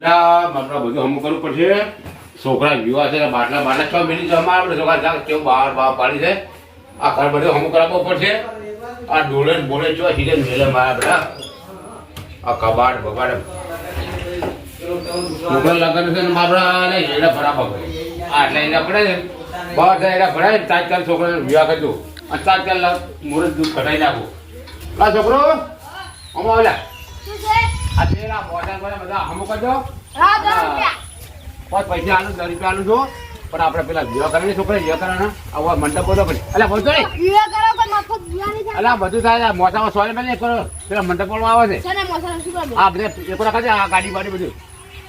હમું કરવું પડશે. છોકરા યુવા છે બાટલા બાટલા છ મિનિટ જમા આપણે છોકરા જાગ કેવું બહાર બહાર પાડી છે આ ઘર બધું હમું કરાવવું પડશે. આ ડોળે બોળે જો સીધે મારા બધા. આ કબાટ બબાટ છોકરા લગન છે ને બાપરા ને એડા બરાબર કરે આ એટલે એડા પડે ને બસ એડા ભરાય તાત્કાલ છોકરાને વિવાહ કરજો અને તાત્કાલ મુહૂર્ત દૂધ કઢાઈ નાખો. આ છોકરો અમા આ પેલા મોટા બધા બધા હમું કરજો. પાંચ પૈસા આલું દસ રૂપિયા આલું છું પણ આપણે પેલા વિવાહ કરવાની છોકરા વિવાહ કરવાના આવા મંડપ બધો પડે એટલે બોલતો નહીં અલ્યા બધું થાય મોસામાં સોય મેં કરો પેલા મંડપ વાળો આવે છે. આ એક એકોડા ખાતે આ ગાડી બાડી બધું.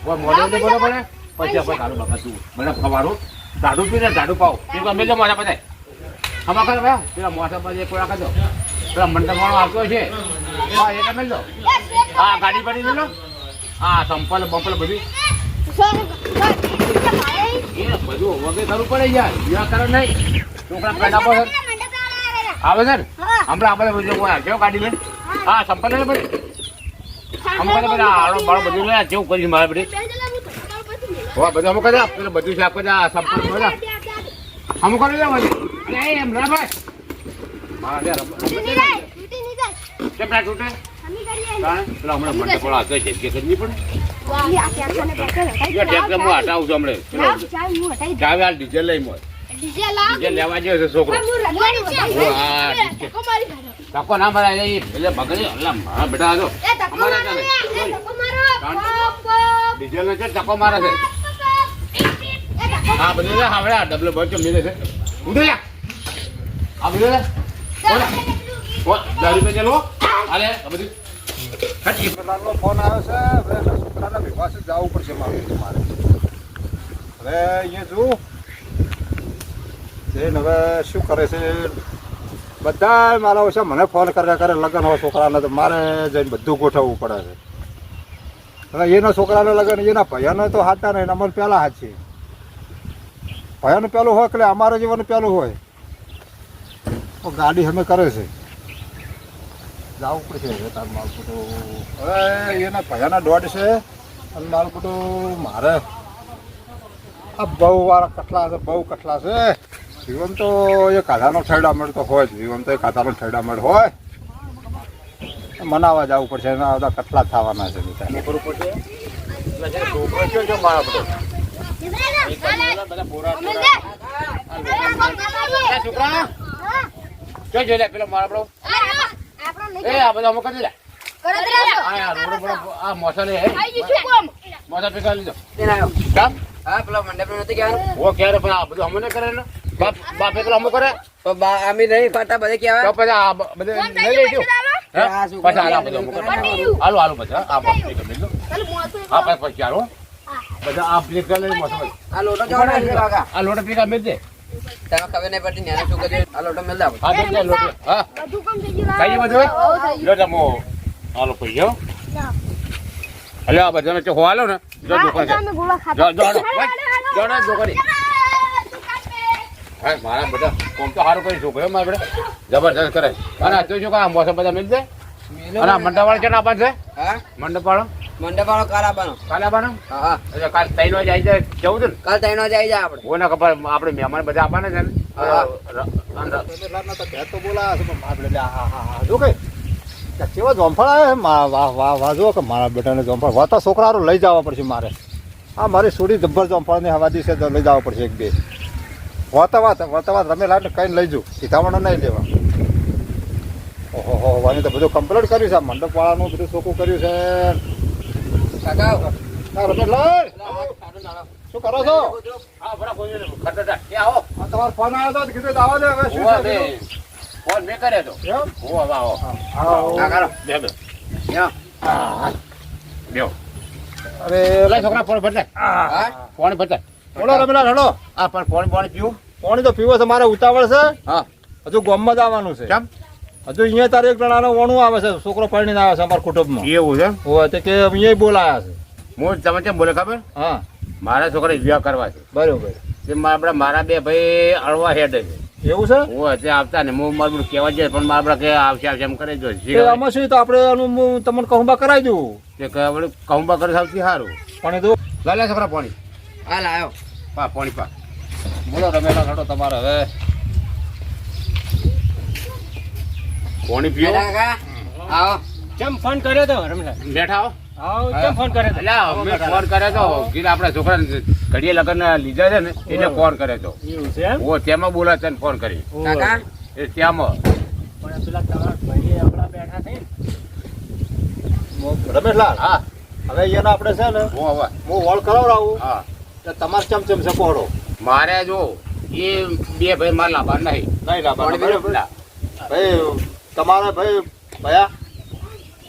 કોઈ મોડે બોલો પડે પછી આપણે તારું બાપા તું મને ખવારું દાડું પીને દાડું પાવ. એક વાર મેલજો મોસા બધા આમાં કરો ભાઈ. પેલા મોસા બધા એકોડા ખાતો પેલા મંડપ વાળો આવતો છે હા એક મેલજો હા ગાડી પડી મેલો હા સંપલ બંપલ બધું. એ બધું વગર કરવું પડે યાર. વિવાહ કરો નહીં. છોકરા પેડા પર આવે ને હમણાં આપણે બધું કોઈ કેવો ગાડી લે હા સંપલ લે બધું. અમુક બધા આળો બાળો બધું લે કેવું કરી મારે બધી. હોવા બધું અમુક બધા પેલું બધું છે આપણે આ સંપલ બધા અમુક કરી લે નહીં એમ ના ભાઈ. હા લે કેમ ના તૂટે? પેલા હમણાં મંડપ વાળો હતો છે કે કરવી પડે ટેક્ટર હું હટાવું છું હમણાં. ચાવે આ ડીઝલ લઈ મોય ડીઝલ લેવા. જેવો છે છોકરો. ધક્કો ના મરાય એટલે બગડી અલ્લા મારા બેટા જો. ડીઝલ ને છે ધક્કો મારે છે. હા બધું લે હવે આ ડબલો બચો મિલે છે. ઉડે આ બધું લે. ફોન આવ્યો છે હવે છોકરાના વિવાસે જવું પડશે મારે મારે હવે અહીંયા જોઉં જઈને હવે શું કરે છે બધા મારા ઓછા મને ફોન કર્યા કરે લગ્ન હોય છોકરાને તો મારે જઈને બધું ગોઠવવું પડે છે હવે એના છોકરાના લગ્ન એના ભયાને તો હાથતા નહીં અમારે પહેલાં હાથ છે ભૈયાનું પહેલું હોય એટલે અમારા જીવન પહેલું હોય ગાડી અમે કરે છે જવું પડશે તાર માલપુટો. હવે એના ભયાના દોઢ છે અને માલપુટો મારે. આ બહુ વાળા કટલા છે બહુ કટલા છે. જીવન તો એ કાધાનો ઠેડા મળતો હોય જ જીવન તો એ કાધાનો ઠેડા મળ હોય. મનાવા જવું પડશે એના બધા કટલા થવાના છે બધા. છોકરો જો. જોઈ લે પેલો મારા એ આ બધા અમુક કરી લે પેલો બધું બાપ બાપ એકલો અમુક કરે? અમે નહીં ફાટા બધે તો કહેવાય પછી આ બધે લઈ લેજો. હાલ બધું હાલો હા, આ પછી હાલો. બધા આ પ્લેટ કરી કાકા. આ લોટા પીકા મેળ દે. તમે ખબર નહીં પડતી ન્યાનો છોકરી આ લોટો મેલ દાવ હા દે લોટો. હા. કઈ બધું લો તમો આલો પઈ જાઓ હલો આ બધાને ચો હોવાલો ને. જો દુકાન છે. જો જો જો ને દુકાન. હા મારા બધા કોમ તો સારું કરી છોકરો મારા બધા. જબરદસ્ત કરે. અને આ જોઈશું કે આ મોસમ બધા મિલ દે? અને મંડપ વાળા છે ને આપણ છે? હા? મંડપ વાળો મંડપ વાળો કાલ આવવાનો કાલ આવવાનો હા હા. એટલે કાલ ત્રણ વાગે આવી જાય જવું છે ને? કાલ ત્રણ વાગે આવી જાય આપણે. કોને ખબર આપણે મહેમાન બધા આવવાના છે ને? તો બોલાયા છે પણ મારે હા હા હા જો કે કેવા જોમફળ આવે વાહ વાહ વાહ જો કે મારા બેટાને જોમફળ. વાતા છોકરા લઈ જવા પડશે મારે. આ મારી છોડી જબ્બર જોમફળ ને હવાદી છે તો લઈ જવા પડશે એક બે. વાતા વાત વાતા વાત રમે લાટ કઈ લઈ જઉં સીધામણ નહીં લેવા. ઓહો હો વાની તો બધું કમ્પ્લીટ કર્યું છે. આ મંડપ વાળાનું બધું ચોખ્ખું કર્યું છે. કાકા રમે લાડ શું કરો છો હા, બરાબર, કોઈ. આવો. આ તમારો ફોન આવ્યો તો કીધું આવો દે હવે શું ફોન મેં કર્યો તો. એમ? હોવા, વાહ, આવો. હા, આવો. હા, કરો. બે, બે. હા. અરે લે છોકરા ફોન ભરતા. હા ફોન ભરતા. બોલો રમેલા રડો આ પણ ફોન ફોન પીવું? પાણી તો પીવો છે મારે ઉતાવળ છે હા. હજુ ગામમાં જ આવવાનું છે કેમ? હજુ અહીંયા તારે એક જણાનો વણું આવે છે છોકરો પરણીને આવે છે અમારા કુટુંબમાં. એવું છે? હોય તો કે અહીંયા બોલાયા છે. હું તમે કેમ બોલે ખબર? હા. મારા છોકરા વિવાહ કરવા છે. બરોબર. તે મારા મારા બે ભાઈ અળવા હેડ છે. એવું છે? હું અત્યારે આવતા ને હું મારું બધું કહેવા જાય પણ મારા કે આવશે આવશે એમ કરે જો આમાં શું તો આપણે એનું હું તમને કહુંબા કરાવી દઉં. તે કહે કહુંબા કરે સૌથી સારું. પણ તો લે લે છોકરા પાણી. હાલ આવ્યો પા પાણી પા. બોલો રમેલા ઘડો તમારે હવે. પાણી પીઓ. આવો. કેમ ફોન કર્યો તો રમલા બેઠા આવો ફોન કર્યો તો? અલ્યા ફોન કર્યો તો. ઘડીએ લગ્ન લીધા છે ને એટલે ફોન કર્યો તો. છે ઓ તેમાં બોલા તને ફોન કરી. કાકા? એ ત્યાંમાં. પણ પેલા તમારા આપણા બેઠા થઈ રમેશલાલ હા. હવે એના આપણે છે ને હું હવે. હું વળ કરાવડાવું. હા. તમારે ચમચમ છે પહોળો મારે જો એ બે ભાઈ મારા લાભાર નહીં. નહીં લાભ ભાઈ તમારે ભાઈ ભયા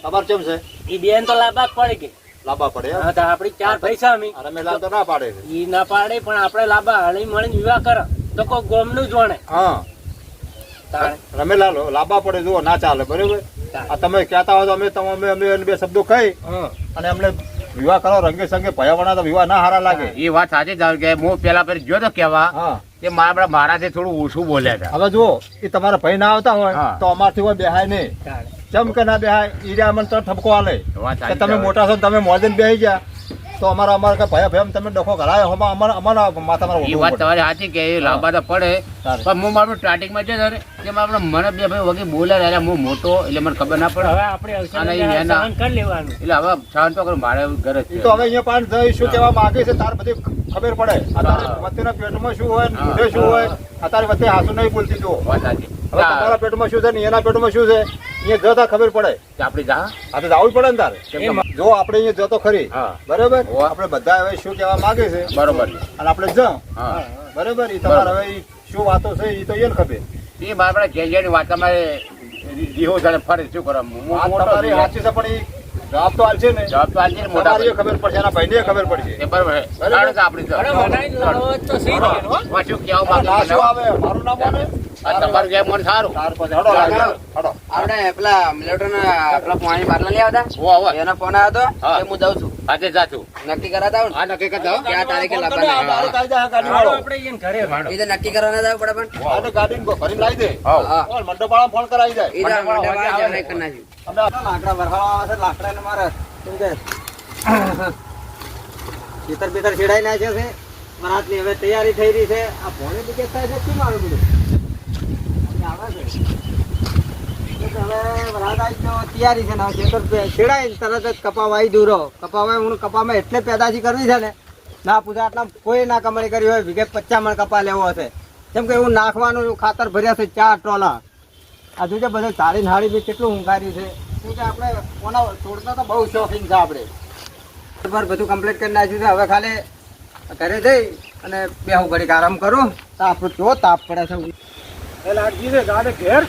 તમારે કેમ છે? એ બેન તો લાંબા પડે કે. ગઈ લાંબા પડે? હા તો આપડી ચાર પૈસા અમે. અને રમેશલાલ તો ના પાડે એ ના પાડે પણ આપણે લાંબા હળી મળીને વિવાહ કરે. તો કોઈ ગોમનું જોણે હા. રમેલાલ લાંબા પડે જુઓ ના ચાલે બરોબર? આ તમે કહેતા હોય તો અમે તમે અમે બે શબ્દો કહી હા. અને અમને વિવાહ કરો રંગે સંગે ભયાવણા તો વિવાહ ના હારા લાગે. એ વાત સાચી છે કે હું પેલા પેલી ગયો તો કેવા કે મારા મારાથી થોડું ઓછું બોલ્યા હતા. હવે જુઓ એ તમારા ભાઈ ના આવતા હોય તો અમારથી હોય બેહાય નહીં. ચમ કે ના બેહાય ઈરા અમને તો ઠપકો આલે. કે તમે મોટા છો તમે મોજન બેહી ગયા. તો અમારા અમારા કે ભયા ભાઈ તમે ડખો કરાયો અમારા અમારા અમારા માથા મારા એ વાત તમારી સાચી કે એ લાંબા તો પડે. પણ હું મારું સ્ટાર્ટિંગમાં છે ને કે મારા મને બે ભાઈ વગી બોલ્યા એટલે હું મોટો એટલે મને ખબર ના પડે. હવે આપણે સહન કરી લેવાનું. એટલે હવે શાંત તો કરું મારે ઘર તો હવે અહીંયા પાન શું કહેવા માંગે છે તાર બધી ખબર પડે. અત્યારે હા. વચ્ચેના પેટમાં શું હોય શું હોય અત્યારે વચ્ચે હાસુ નહીં બોલતી જો. વાત સાચી. હવે તમારા પેટમાં શું છે ને એના પેટમાં શું છે? અહીંયા જતા ખબર પડે. આપણે જા. આ તો જવું પડે ને તારે. જો આપણે અહીંયા જતો ખરી. હા. બરાબર? આપણે બધા હવે શું કહેવા માંગે છે? બરોબર. અને આપણે જ હા. બરાબર? એ તમારે હવે શું વાતો છે એ તો એને ખબર. એ મારા જે જેની વાત. તમારે રીહો છે ને ફરે શું કરો? તમારી છું. સાચી છે પણ એ જવાબ તો આલશે ને. જવાબ તો આલશે ને મોટા ભાઈ. ખબર પડશે એના ભાઈને ખબર પડશે. એ બરાબર. કારણ કે આપણી તો. શું કહેવા માંગે આવે? મારું નામ આવે? તમારું જેમ મને સારું. તાર પછી હડો લાગે. હડો. આપણે પેલા મિલેટન પેલા પાણી બાટલા લઈ આવતા. એનો ફોન આવ્યો હતો કે હું દઉં છું. આજે જાતું નક્કી કરાતા આવું નક્કી કરતા કે આ તારીખે ફોન લાવવાના. કરીને આ તારીખ આવી જાય ગાડી હાલો. વાળો. આપણે ઈયને ઘરે એ તો નક્કી કરવાના જવું પડે પણ. આને ગાડીને ભરીને લાવી દે. હા. બોલ, મંડપવાળાને ફોન કરાવી જાય એ તો મને મોટા વાગે ભાઈ આવે. જવાને કરી નાખ્યું. લાકડા વરસાદ આવે છે લાકડા ને મારે. કેમ કે? ખેતર બેતર છેડાઈ નાખ્યા છે. વરાતની હવે તૈયારી થઈ રહી છે. આ ભોણે બીજે થાય છે શું મારું બધું અહીં આવે છે એટલે હવે વરાત આવી ગયો તૈયારી છે ને ખેતર પે- તરત જ કપા વાઈ દૂરો કપાવાય હું કપામાં એટલે પેદાશી કરવી છે ને ના પૂજા આટલા કોઈ ના કમાણી કરી હોય વિગે પચાસ કપા લેવો હશે કેમ કે નાખવાનું ખાતર ભર્યા છે ચાર ટોલા આ જોજે બધું તાળી નાળી બી કેટલું ઊંઘાર્યું છે શું કે આપણે કોના છોડતા તો બહુ શોખીન છે આપણે બરાબર બધું કમ્પ્લીટ કરી નાખ્યું છે હવે ખાલી ઘરે જઈ અને બે હું ઘડીક આરામ કરું તાપ જો તાપ પડે છે. એ લાગી છે ગાડે ઘેર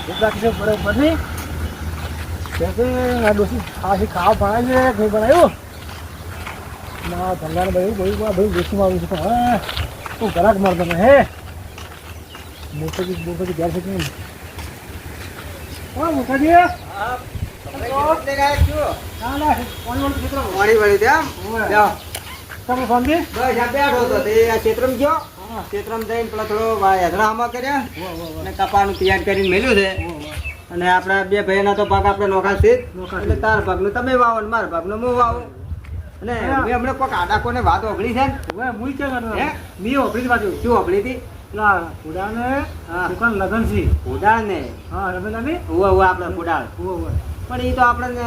ભૂખ લાગી છે બરોબર નહીં કે છે આ ડોસી ખાસી ખાવા ભણાવી છે નહીં ભણાયું ના ધંધાને બધું બધું બધું દેશીમાં આવ્યું છે પણ હા તું ગરાક મારતો ને હે મોટાજી મોટાજી ઘેર છે કે નહીં હા મોટાજી ના ના પાણી વાળું ખેતર પાણી વળી દે આમ બેહો. તમે શાંતિ બસ આ બેઠો હતો તે આ ક્ષેત્રમાં ગયો ક્ષેત્રમાં જઈને પેલા થોડો હેદડા હમા કર્યા અને કપાનું તૈયાર કરીને મેલ્યું છે. અને આપણા બે ભાઈના તો પાક આપણે નોખા છે એટલે તાર ભાગનું તમે વાવો ને મારા ભાગનું હું વાવું. અને મેં હમણાં કોઈક આડાકોને વાત ઓગળી છે ને? મુઈ કે હે? મી ઓફિસ બાજુ. શું ઓગળી હતી? ના ઉડાને હા. દુકાન લગન છે. ઉડાળ ને હા રમેલાની? ઉવા ઉવા આપણે ઉડાળ ઉવો ઉવો પણ એ તો આપણને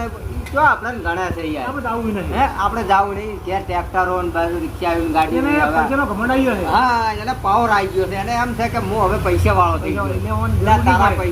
તો આપણને ઘણા છે યાર. આપણે નહીં હે આપણે જાવું નહીં. ઘેર ટ્રેક્ટરો ને બાજુ રિક્ષા ગાડી ને પૈસાનો ઘમંડ આવ્યો છે. હા એને પાવર આવી ગયો છે. એને એમ છે કે હું હવે પૈસા વાળો થઈ ગયો તારા પૈસા